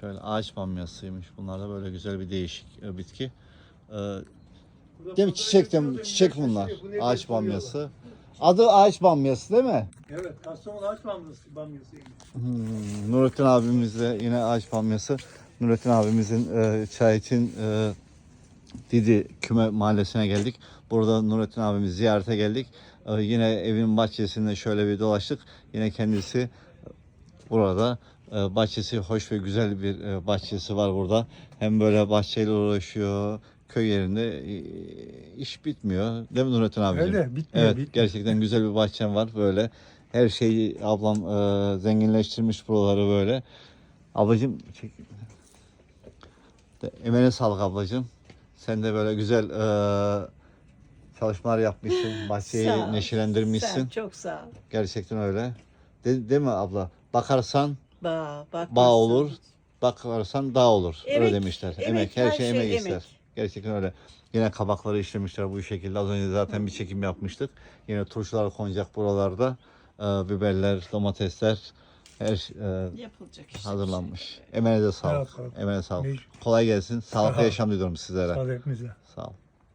Şöyle ağaç bamyasıymış. Bunlar da böyle güzel bir değişik e, bitki. Burada değil mi? Çiçek, de, çiçek bunlar. Ağaç bamyası. Adı ağaç bamyası değil mi? Evet, Kastamonu ağaç bamyası, bamyasıymış. Hmm, Nurettin abimiz de yine ağaç bamyası. Nurettin abimizin e, çay için e, Didi Küme Mahallesi'ne geldik. Burada Nurettin abimizi ziyarete geldik. E, yine evin bahçesinde şöyle bir dolaştık. Yine kendisi burada. E, bahçesi hoş ve güzel bir e, bahçesi var burada. Hem böyle bahçeyle uğraşıyor. Köy yerinde e, iş bitmiyor. Değil mi Nurettin abiciğim? Öyle, bitmiyor, Evet, bitmiyor. gerçekten güzel bir bahçem var böyle. Her şeyi ablam e, zenginleştirmiş buraları böyle. Ablacığım çek. De, emeğine sağlık ablacığım. Sen de böyle güzel e, çalışmalar yapmışsın. Bahçeyi neşelendirmişsin. Sen çok sağ ol. Gerçekten öyle. De, değil mi abla? Bakarsan Bağ, bak bağ olur. Bakarsan dağ olur. öyle Emek, demişler. Emek, emek, her her şey şey emek emek. ister. Gerçekten öyle. Yine kabakları işlemişler bu şekilde. Az önce zaten bir çekim yapmıştık. Yine turşular konacak buralarda. Ee, biberler, domatesler her şey, e, Yapılacak işte. hazırlanmış. Emeğinize sağlık. sağlık. Emeğine sağlık. Mecbur. Kolay gelsin. Sağlıklı Sağ ol. yaşam diliyorum sizlere. Sağ ol hepinize. Sağ ol.